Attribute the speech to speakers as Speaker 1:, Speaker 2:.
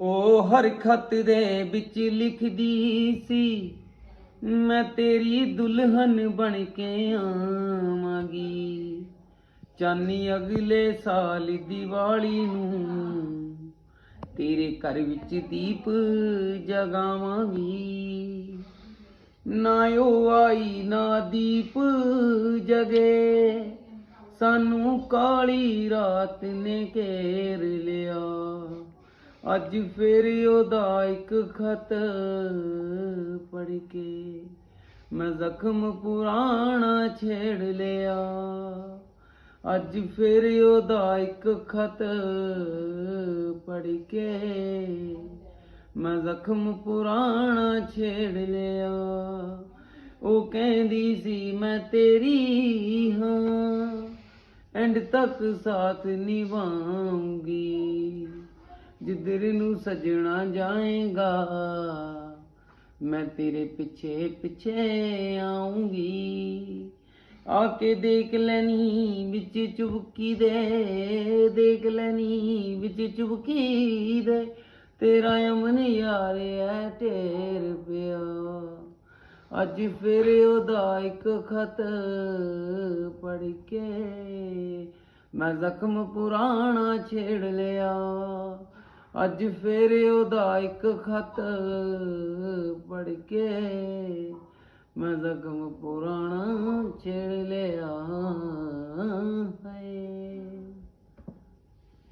Speaker 1: ਉਹ ਹਰ ਖਤ ਦੇ ਵਿੱਚ ਲਿਖਦੀ ਸੀ, ਮੈਂ ਤੇਰੀ ਦੁਲਹਨ ਬਣ ਕੇ ਆਵਾਂਗੀ। ਚਾਨੀ ਅਗਲੇ ਸਾਲ ਦੀਵਾਲੀ ਨੂੰ ਤੇਰੇ ਘਰ ਵਿੱਚ ਦੀਪ ਜਗਾਵਾਂਗੀ। ਨਾ ਉਹ ਆਈ, ਨਾ ਦੀਪ ਜਗੇ, ਸਾਨੂੰ ਕਾਲੀ ਰਾਤ ਨੇ ਘੇਰ ਲਿਆ। ਅੱਜ ਫਿਰ ਉਹਦਾ ਇੱਕ ਖਤ ਪੜ ਕੇ ਮੈਂ ਜ਼ਖਮ ਪੁਰਾਣਾ ਛੇੜ ਲਿਆ। ਅੱਜ ਫਿਰ ਉਹਦਾ ਇੱਕ ਖਤ ਪੜ ਕੇ ਮੈਂ ਜ਼ਖਮ ਪੁਰਾਣਾ ਛੇੜ ਲਿਆ। ਉਹ ਕਹਿੰਦੀ ਸੀ, ਮੈਂ ਤੇਰੀ ਹਾਂ, ਐਂਡ ਤੱਕ ਸਾਥ ਨਿਭਾਉਂਗੀ। ਜਿੱਧਰ ਨੂੰ ਸਜਣਾ ਜਾਏਗਾ, ਮੈਂ ਤੇਰੇ ਪਿੱਛੇ ਪਿੱਛੇ ਆਉਂਗੀ ਆ ਕੇ ਦੇਖ ਲੈਣੀ ਵਿੱਚ ਚੁਬਕੀ ਦੇ, ਦੇਖ ਲੈਣੀ ਵਿੱਚ ਚੁਬਕੀ ਦੇ। ਤੇਰਾ ਅਮਨ ਯਾਰ ਐ ਢੇਰ ਪਿਆ। ਅੱਜ ਫਿਰ ਉਹਦਾ ਇੱਕ ਖਤ ਪੜ ਕੇ ਮੈਂ ਜ਼ਖਮ ਪੁਰਾਣਾ ਛੇੜ ਲਿਆ। ਅੱਜ ਫੇਰ ਉਹਦਾ ਇੱਕ ਖਤ ਪੜ ਕੇ ਮੈਂ ਜ਼ਖਮ ਪੁਰਾਣਾ